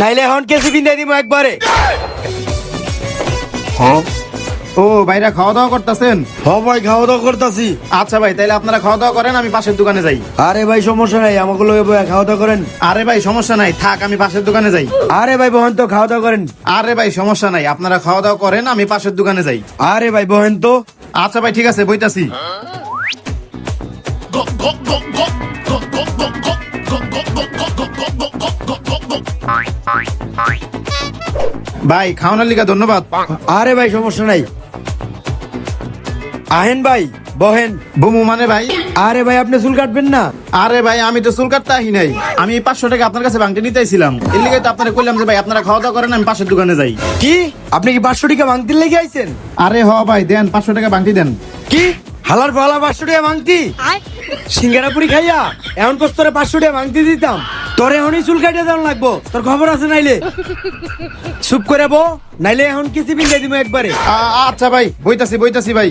নাইলে এখন কেসি বিন্দা দিব একবারে। ও ভাইরা খাওয়া দাওয়া করতেছেন? হ ভাই খাওয়া দাওয়া করতাছি। আচ্ছা ভাই তাহলে আপনারা খাওয়া দাওয়া করেন আমি পাশের দোকানে যাই। আরে ভাই সমস্যা নাই আমাকে লগে বয়া খাওয়া দাওয়া করেন। আরে ভাই সমস্যা নাই থাক আমি পাশের দোকানে যাই। আরে ভাই বহেন তো খাওয়া দাওয়া করেন। আরে ভাই সমস্যা নাই আপনারা খাওয়া দাওয়া করেন আমি পাশের দোকানে যাই। আরে ভাই বহেন তো আচ্ছা ভাই ঠিক আছে বইতাছি। ভাই খাওয়ানোর লিগা ধন্যবাদ। আরে ভাই সমস্যা নাই। আহেন ভাই বহেন। বুমু মানে ভাই? আরে ভাই আপনি চুল কাটবেন না। আরে ভাই আমি তো চুল কাটতে আহি নাই। আমি পাঁচশো টাকা আপনার কাছে ভাঙতে নিতেছিলাম এর লিগে তো আপনারা কইলাম যে ভাই আপনারা খাওয়া দাওয়া করেন আমি পাশের দোকানে যাই। কি? আপনি কি পাঁচশো টাকা ভাঙতি লেগে আইছেন? আরে হ ভাই দেন পাঁচশো টাকা ভাঙতি দেন। কি? হালার ফালা পাঁচশো টাকা ভাঙতি সিঙ্গারা পুরি খাইয়া এমন কষ্ট তোরে পাঁচশো টাকা ভাঙতি দিতাম। তোর এখনই চুল কাটে দেওয়া লাগবো। তোর খবর আছে নাইলে? চুপ করে বো নাইলে এখন কিসি বিন্দা দিব একবারে। আচ্ছা ভাই বইতাছি বইতাছি ভাই।